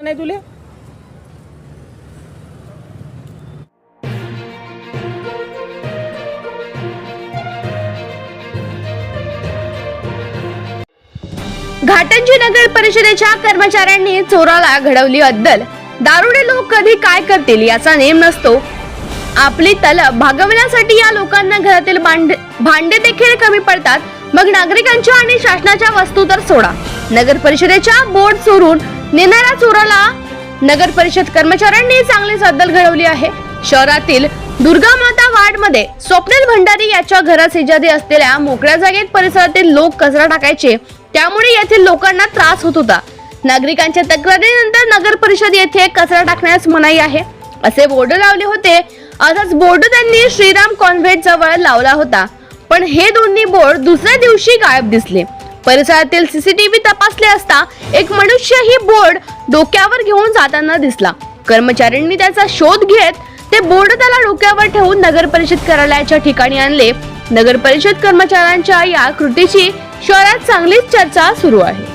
नाही तुले? घाटंजी नगर परिषदेच्या कर्मचाऱ्यांनी चोराला घडवली अद्दल. दारुडे लोक कधी काय करतील याचा नेम नसतो. आपली तलब भागवण्यासाठी या लोकांना घरातील भांडे देखील कमी पडतात. मग नागरिकांच्या आणि शासनाच्या वस्तू तर सोडा. नगर परिषदेच्या बोर्ड चोरून नेणाऱ्या चोराला नगर परिषद कर्मचाऱ्यांनी चांगलीच अद्दल घडवली आहे. शहरातील दुर्गा माता वार्डमध्ये स्वप्नील भंडारी याच्या घरा शेजारी असलेल्या मोकळ्या जागेत परिसरातील लोक कचरा टाकायचे त्यामुळे येथील लोकांना त्रास होत होता. नागरिकांच्या तक्रारीनंतर नगर परिषद येथे कचरा टाकण्यास मनाई आहे. असे बोर्ड लावले होते. असाच बोर्ड त्यांनी श्रीराम कॉन्व्हेंट जवळ लावला होता. पण हे दोन्ही बोर्ड दुसऱ्या दिवशी गायब दिसले. परिसरातील सीसीटीव्ही तपासले असता एक मनुष्य ही बोर्ड डोक्यावर घेऊन जाताना दिसला. कर्मचाऱ्यांनी त्याचा शोध घेत ते बोर्ड त्याला डोक्यावर ठेवून नगर परिषद कार्यालयाच्या ठिकाणी आणले. नगर परिषद कर्मचाऱ्यांच्या या कृतीची शहरात चांगलीच चर्चा सुरू आहे.